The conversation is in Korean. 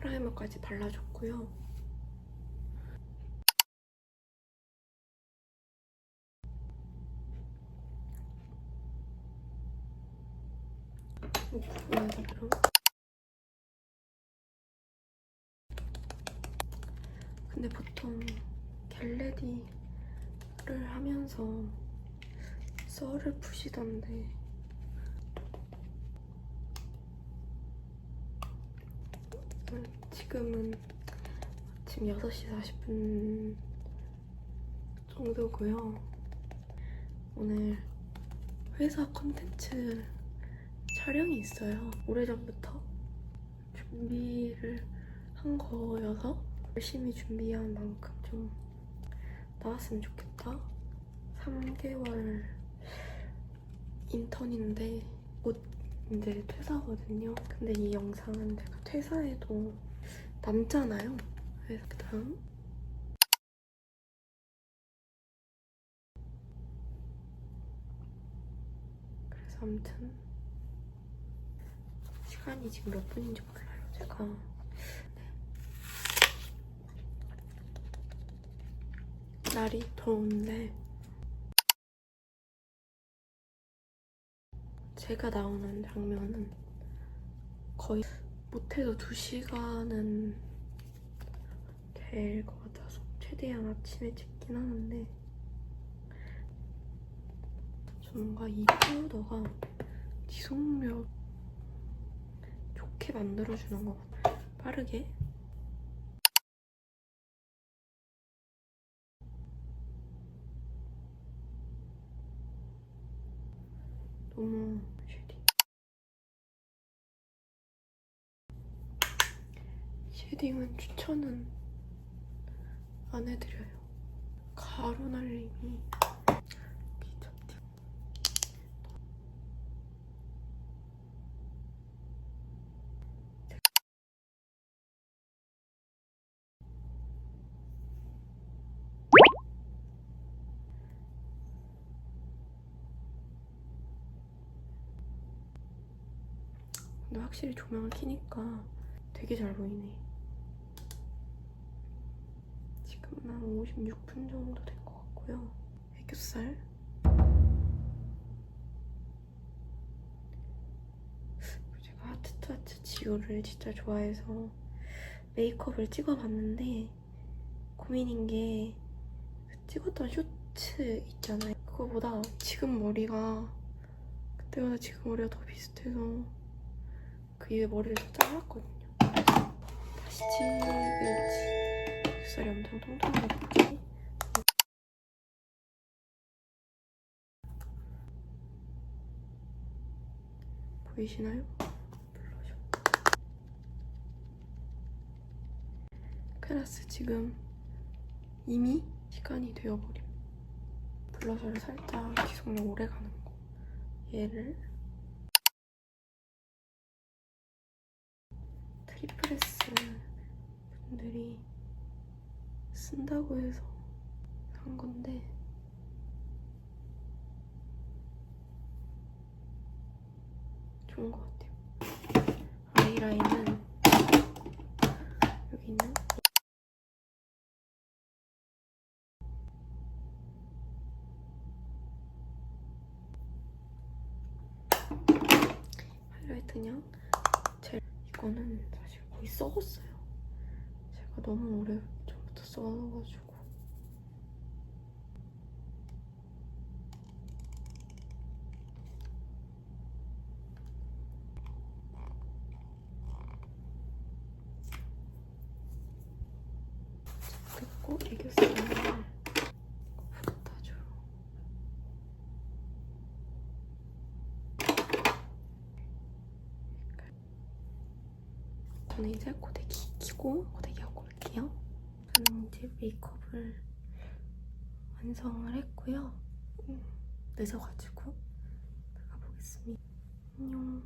프라이머까지 발라줬고요. 근데 보통 겟레디를 하면서 썰을 푸시던데 음, 지금은 아침 6시 40분 정도고요. 오늘 회사 콘텐츠 촬영이 있어요. 오래전부터 준비를 한 거여서 열심히 준비한 만큼 좀 나왔으면 좋겠다. 3개월 인턴인데 곧 이제 퇴사거든요. 근데 이 영상은 제가 퇴사해도 남잖아요. 그래서 그다음 그래서 아무튼 시간이 지금 몇 분인지 몰라요. 제가 네. 날이 더운데 제가 나오는 장면은 거의 못해도 2시간은 될 것 같아서 최대한 아침에 찍긴 하는데 저 뭔가 이 파우더가 지속력 좋게 만들어주는 것 같아요. 빠르게 너무 쉐딩 쉐딩은 추천은 안 해드려요 가루 날림이 미쳤지 근데 확실히 조명을 켜니까 되게 잘 보이네. 한 56분 정도 된 것 같고요. 애교살. 제가 하트 투 하트 지우를 진짜 좋아해서 메이크업을 찍어봤는데 고민인 게그 찍었던 쇼츠 있잖아요. 그거보다 지금 머리가 그때보다 지금 머리가 더 비슷해서 그 이후에 머리를 좀 잘랐거든요. 다시 찍을지. 뱃살이 엄청 통통해졌지. 보이시나요? 블러셔. 클라스 지금 이미 시간이 되어버림. 블러셔를 살짝 지속력 오래 가는 거. 얘를 트리프레스 분들이 쓴다고 해서 산 건데 좋은 것 같아요. 아이라인은 여기 있는 하이라이트냥 젤 이거는 사실 거의 썩었어요. 제가 너무 오래 전 부터 써가지고 그리고 애교살을 부탁줘. 저는 이제 고데기 끼고 고데기하고 올게요. 저는 이제 메이크업을 완성을 했고요. 음, 늦어가지고 나가보겠습니다. 안녕.